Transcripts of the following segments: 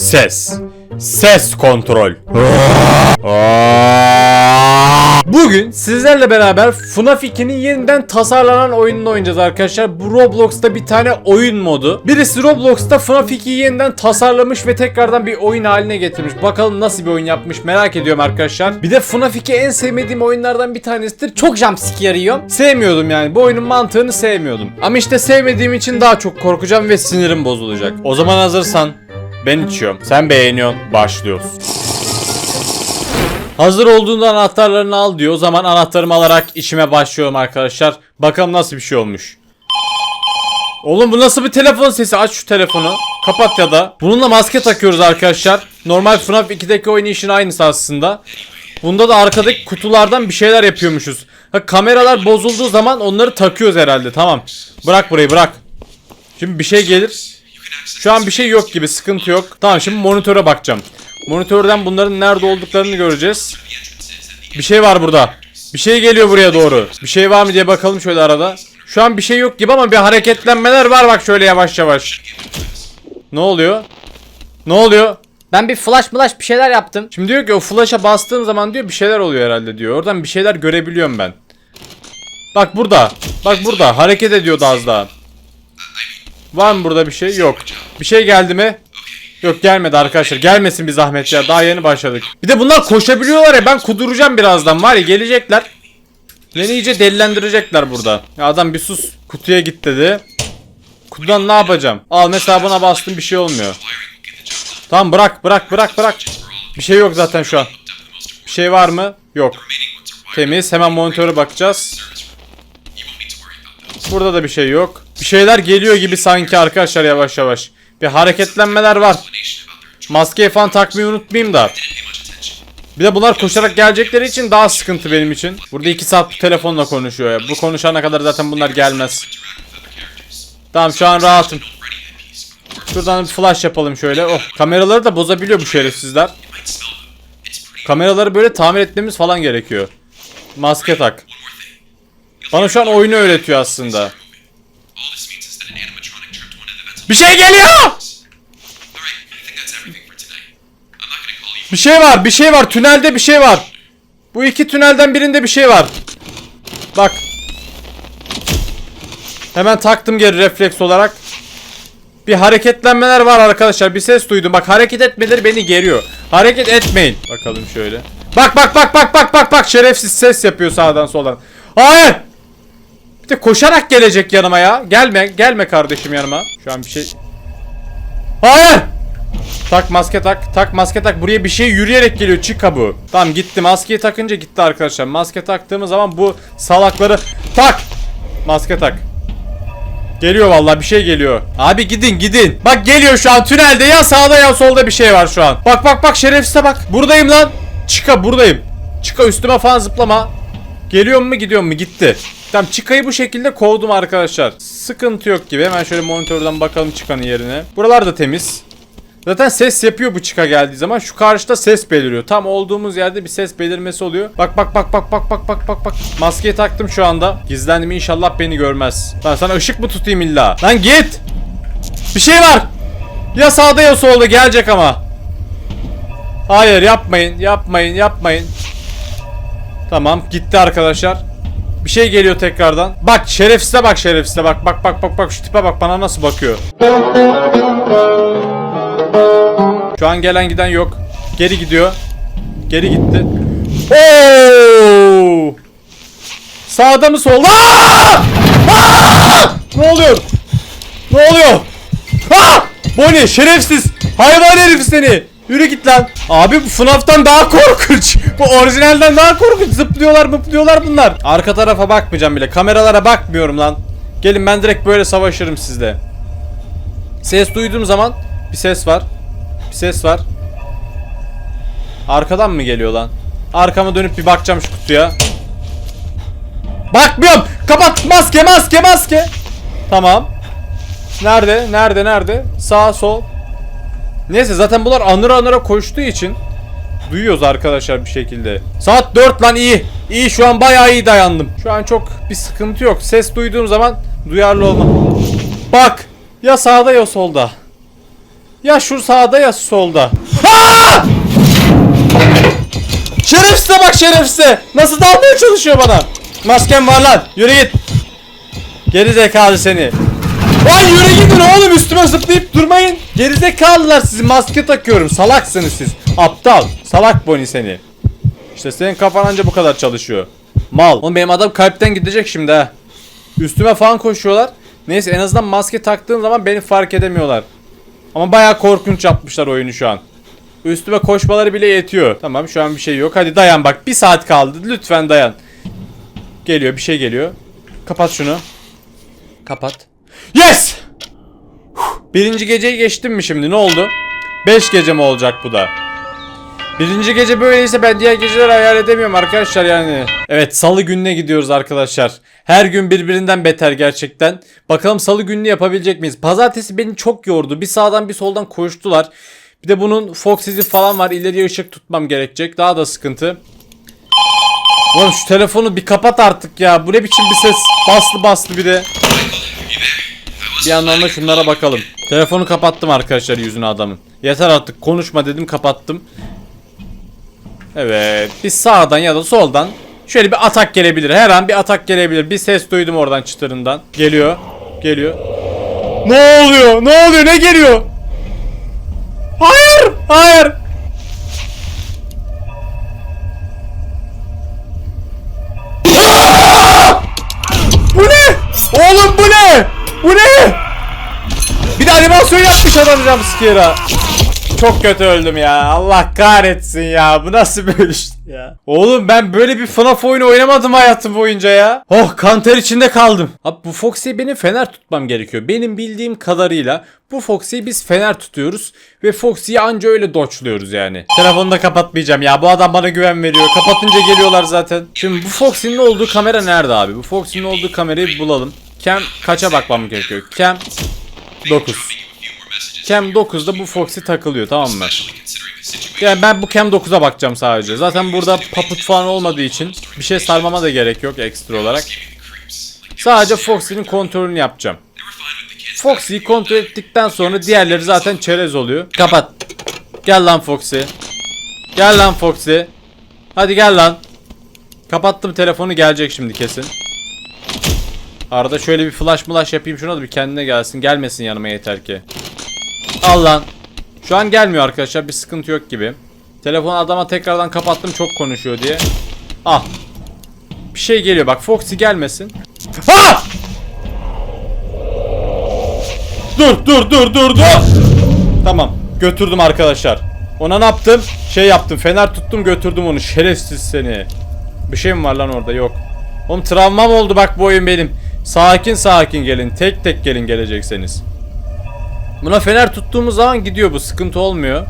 Ses. Ses kontrol. Bugün sizlerle beraber FNAF 2'nin yeniden tasarlanan oyununu oynayacağız arkadaşlar. Bu Roblox'ta bir tane oyun modu. Birisi Roblox'ta FNAF 2'yi yeniden tasarlamış ve tekrardan bir oyun haline getirmiş. Bakalım nasıl bir oyun yapmış merak ediyorum arkadaşlar. Bir de FNAF 2 en sevmediğim oyunlardan bir tanesidir. Çok jumpscare yiyorum. Sevmiyordum yani. Bu oyunun mantığını sevmiyordum. Ama işte sevmediğim için daha çok korkacağım ve sinirim bozulacak. O zaman hazırsan ben içiyorum. Sen beğeniyorsun. Başlıyoruz. Hazır olduğunda anahtarlarını al diyor. O zaman anahtarımı alarak işime başlıyorum arkadaşlar. Bakalım nasıl bir şey olmuş. Oğlum bu nasıl bir telefon sesi? Aç şu telefonu. Kapat ya da. Bununla maske takıyoruz arkadaşlar. Normal FNAF 2'deki oynayışın aynısı aslında. Bunda da arkadaki kutulardan bir şeyler yapıyormuşuz. Ha, kameralar bozulduğu zaman onları takıyoruz herhalde. Tamam. Bırak burayı bırak. Şimdi bir şey gelir. Şu an bir şey yok gibi sıkıntı yok. Tamam şimdi monitöre bakacağım. Monitörden bunların nerede olduklarını göreceğiz. Bir şey var burada. Bir şey geliyor buraya doğru. Bir şey var mı diye bakalım şöyle arada. Şu an bir şey yok gibi ama bir hareketlenmeler var bak şöyle yavaş yavaş. Ne oluyor? Ne oluyor? Ben bir flash flash bir şeyler yaptım. Şimdi diyor ki o flash'a bastığım zaman diyor bir şeyler oluyor herhalde diyor. Oradan bir şeyler görebiliyorum ben. Bak burada. Bak burada. Hareket ediyordu az daha. Var mı burada bir şey? Yok. Bir şey geldi mi? Yok gelmedi arkadaşlar. Gelmesin bir zahmet ya. Daha yeni başladık. Bir de bunlar koşabiliyorlar ya. Ben kuduracağım birazdan. Var ya gelecekler. Beni iyice delilendirecekler burada. Ya adam bir sus. Kutuya git dedi. Kutudan ne yapacağım? Al mesela buna bastım bir şey olmuyor. Tamam bırak bırak bırak bırak. Bir şey yok zaten şu an. Bir şey var mı? Yok. Temiz. Hemen monitöre bakacağız. Burada da bir şey yok. Bir şeyler geliyor gibi sanki arkadaşlar yavaş yavaş. Bir hareketlenmeler var. Maskeyi falan takmayı unutmayayım da. Bir de bunlar koşarak gelecekleri için daha sıkıntı benim için. Burada 2 saat telefonla konuşuyor ya. Bu konuşana kadar zaten bunlar gelmez. Tamam şu an rahatım. Şuradan bir flash yapalım şöyle. Oh kameraları da bozabiliyor bu şerefsizler. Kameraları böyle tamir etmemiz falan gerekiyor. Maske tak. Bana şu an oyunu öğretiyor aslında. Gonna call you Bir şey var, bir şey var. Tünelde bir şey var. Bu iki tünelden birinde bir şey var. Bak. Hemen taktım geri refleks olarak. Bir hareketlenmeler var arkadaşlar. Bir ses duydum. Bak hareket etmeleri beni geriyor. Hareket etmeyin. Bakalım şöyle. Bak bak bak bak bak bak bak şerefsiz ses yapıyor sağdan soldan. Hayır. De koşarak gelecek yanıma ya. Gelme gelme kardeşim yanıma. Şu an bir şey. Hayır. Tak maske tak. Tak maske tak. Buraya bir şey yürüyerek geliyor. Çık kabuğu. Tamam gitti. Maskeyi takınca gitti arkadaşlar. Maske taktığımız zaman bu salakları tak. Maske tak. Geliyor vallahi bir şey geliyor. Abi gidin gidin. Bak geliyor şu an tünelde ya sağda ya solda bir şey var şu an. Bak bak bak şerefsize bak. Buradayım lan. Çıka buradayım. Çıka üstüme falan zıplama. Geliyor mu gidiyor mu gitti. Tamam Çıka'yı bu şekilde kovdum arkadaşlar. Sıkıntı yok gibi. Hemen şöyle monitörden bakalım Çıka'nın yerine. Buralar da temiz. Zaten ses yapıyor bu çıka geldiği zaman. Şu karşıda ses beliriyor. Tam olduğumuz yerde bir ses belirmesi oluyor. Bak bak bak bak bak bak bak bak bak. Maskeyi taktım şu anda. Gizlendim inşallah beni görmez. Lan sana ışık mı tutayım illa? Lan git. Bir şey var. Ya sağda ya solda gelecek ama. Hayır yapmayın yapmayın yapmayın. Tamam gitti arkadaşlar. Bir şey geliyor tekrardan. Bak şerefsize bak şerefsize bak bak bak bak bak şu tipe bak bana nasıl bakıyor. Şu an gelen giden yok. Geri gidiyor. Geri gitti. Oo! Sağda mı solda? Aa! Aa! Ne oluyor? Ne oluyor? Aa! Bonnie şerefsiz. Hayvan herif seni. Yürü git lan. Abi bu FNAF'tan daha korkunç. Bu orijinalden daha korkunç. Zıplıyorlar mıplıyorlar bunlar. Arka tarafa bakmayacağım bile. Kameralara bakmıyorum lan. Gelin ben direkt böyle savaşırım sizle. Ses duyduğum zaman bir ses var. Bir ses var. Arkadan mı geliyor lan? Arkama dönüp bir bakacağım şu kutuya. Bakmıyorum. Kapat maske maske maske. Tamam. Nerede? Nerede? Nerede? Sağ sol. Neyse zaten bunlar anıra anıra koştuğu için duyuyoruz arkadaşlar bir şekilde. Saat 4 lan iyi. İyi şu an bayağı iyi dayandım. Şu an çok bir sıkıntı yok. Ses duyduğum zaman duyarlı olma. Bak. Ya sağda ya solda. Ya şu sağda ya solda. Aa! Şerefsize bak şerefsize. Nasıl dalmaya çalışıyor bana. Maskem var lan. Yürü git. Geri zekalı seni. Lan yürü gidin oğlum üstüme zıplayıp durmayın. Geri zekalılar sizi maske takıyorum. Salaksınız siz. Aptal. Salak Bonnie seni. İşte senin kafan anca bu kadar çalışıyor. Mal. Oğlum benim adam kalpten gidecek şimdi ha. Üstüme falan koşuyorlar. Neyse en azından maske taktığım zaman beni fark edemiyorlar. Ama bayağı korkunç yapmışlar oyunu şu an. Üstüme koşmaları bile yetiyor. Tamam şu an bir şey yok. Hadi dayan bak. Bir saat kaldı. Lütfen dayan. Geliyor bir şey geliyor. Kapat şunu. Kapat. Yes! Birinci geceyi geçtim mi şimdi? Ne oldu? Beş gece mi olacak bu da? Birinci gece böyleyse ben diğer geceleri hayal edemiyorum arkadaşlar yani. Evet salı gününe gidiyoruz arkadaşlar. Her gün birbirinden beter gerçekten. Bakalım salı gününü yapabilecek miyiz? Pazartesi beni çok yordu. Bir sağdan bir soldan koştular. Bir de bunun Fox izi falan var. İleriye ışık tutmam gerekecek. Daha da sıkıntı. Oğlum şu telefonu bir kapat artık ya. Bu ne biçim bir ses? Baslı baslı bir de. Bir yandan da şunlara bakalım. Telefonu kapattım arkadaşlar yüzüne adamın. Yeter artık konuşma dedim kapattım. Evet. Bir sağdan ya da soldan şöyle bir atak gelebilir. Her an bir atak gelebilir. Bir ses duydum oradan çıtırından. Geliyor. Geliyor. Ne oluyor? Ne oluyor? Ne geliyor? Hayır! Hayır! Bu ne? Oğlum bu ne? Bu ne? Bir de animasyon yapmış adam jumpscare'a. Çok kötü öldüm ya. Allah kahretsin ya. Bu nasıl bir iş ya? Oğlum ben böyle bir FNAF oyunu oynamadım hayatım boyunca ya. Oh kanter içinde kaldım. Abi bu Foxy'yi benim fener tutmam gerekiyor. Benim bildiğim kadarıyla bu Foxy'yi biz fener tutuyoruz. Ve Foxy'yi anca öyle doçluyoruz yani. Telefonu da kapatmayacağım ya. Bu adam bana güven veriyor. Kapatınca geliyorlar zaten. Şimdi bu Foxy'nin olduğu kamera nerede abi? Bu Foxy'nin olduğu kamerayı bulalım. Cam kaça bakmam gerekiyor? Cam 9. Cam 9'da bu Foxy takılıyor tamam mı? Yani ben bu Cam 9'a bakacağım sadece. Zaten burada paput falan olmadığı için bir şey sarmama da gerek yok ekstra olarak. Sadece Foxy'nin kontrolünü yapacağım. Foxy'yi kontrol ettikten sonra diğerleri zaten çerez oluyor. Kapat. Gel lan Foxy. Gel lan Foxy. Hadi gel lan. Kapattım telefonu gelecek şimdi kesin. Arada şöyle bir flash flash yapayım şuna da bir kendine gelsin. Gelmesin yanıma yeter ki. Al lan. Şu an gelmiyor arkadaşlar bir sıkıntı yok gibi. Telefonu adama tekrardan kapattım çok konuşuyor diye. Al. Bir şey geliyor bak Foxy gelmesin. Ha! Dur dur dur dur dur. Tamam götürdüm arkadaşlar. Ona ne yaptım? Şey yaptım fener tuttum götürdüm onu şerefsiz seni. Bir şey mi var lan orada yok. Oğlum travmam oldu bak bu oyun benim. Sakin sakin gelin tek tek gelin gelecekseniz. Buna fener tuttuğumuz zaman gidiyor bu sıkıntı olmuyor.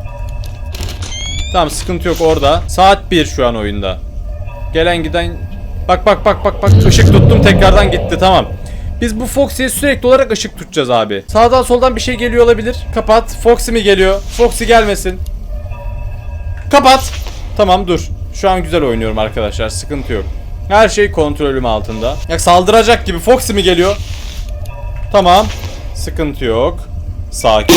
Tamam sıkıntı yok orada. Saat 1 şu an oyunda. Gelen giden Bak bak bak bak bak ışık tuttum tekrardan gitti tamam. Biz bu Foxy'ye sürekli olarak ışık tutacağız abi. Sağdan soldan bir şey geliyor olabilir. Kapat. Foxy mi geliyor? Foxy gelmesin. Kapat. Tamam dur. Şu an güzel oynuyorum arkadaşlar. Sıkıntı yok. Her şey kontrolüm altında. Ya saldıracak gibi Foxy mi geliyor? Tamam. Sıkıntı yok. Sakin.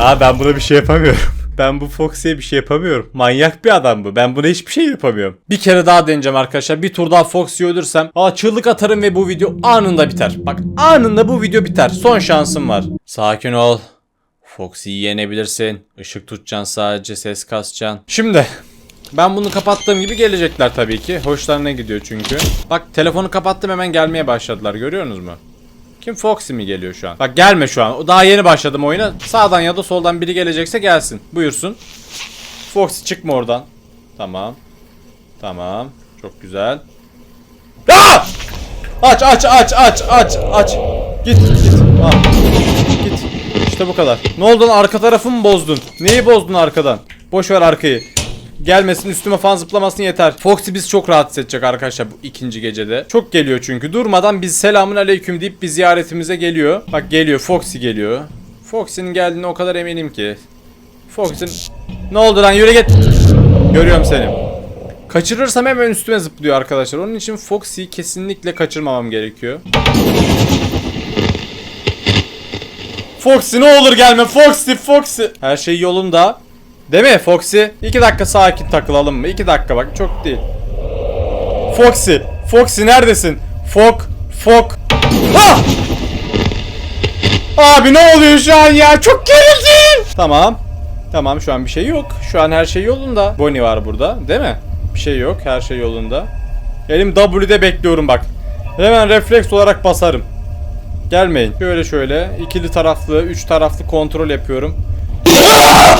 Aa ben buna bir şey yapamıyorum. Ben bu Foxy'ye bir şey yapamıyorum. Manyak bir adam bu. Ben buna hiçbir şey yapamıyorum. Bir kere daha deneyeceğim arkadaşlar. Bir tur daha Foxy'yi ölürsem aa çığlık atarım ve bu video anında biter. Bak anında bu video biter. Son şansım var. Sakin ol. Foxy'yi yenebilirsin. Işık tutacaksın sadece ses kasacaksın. Şimdi ben bunu kapattığım gibi gelecekler tabii ki. Hoşlarına gidiyor çünkü. Bak telefonu kapattım hemen gelmeye başladılar. Görüyorsunuz mu? Kim Foxy mi geliyor şu an? Bak gelme şu an. Daha yeni başladım oyuna. Sağdan ya da soldan biri gelecekse gelsin. Buyursun. Foxy çıkma oradan. Tamam. Tamam. Çok güzel. Aa! Aç aç aç aç aç aç. Git git. Git. İşte bu kadar. Ne oldu lan arka tarafı mı bozdun? Neyi bozdun arkadan? Boş ver arkayı. Gelmesin üstüme falan zıplamasın yeter. Foxy biz çok rahatsız edecek arkadaşlar bu ikinci gecede. Çok geliyor çünkü. Durmadan biz selamun aleyküm deyip bir ziyaretimize geliyor. Bak geliyor Foxy geliyor. Foxy'nin geldiğine o kadar eminim ki. Foxy'nin... Ne oldu lan yürü git. Görüyorum seni. Kaçırırsam hemen üstüme zıplıyor arkadaşlar. Onun için Foxy'yi kesinlikle kaçırmamam gerekiyor. Foxy ne olur gelme Foxy Foxy. Her şey yolunda. Değil mi Foxy? 2 dakika sakin takılalım mı? 2 dakika bak çok değil. Foxy. Foxy neredesin? Fok. Fok. Ah! Abi ne oluyor şu an ya? Çok gerildim. Tamam. Tamam şu an bir şey yok. Şu an her şey yolunda. Bonnie var burada değil mi? Bir şey yok. Her şey yolunda. Elim W'de bekliyorum bak. Hemen refleks olarak basarım. Gelmeyin. Şöyle şöyle ikili taraflı, üç taraflı kontrol yapıyorum.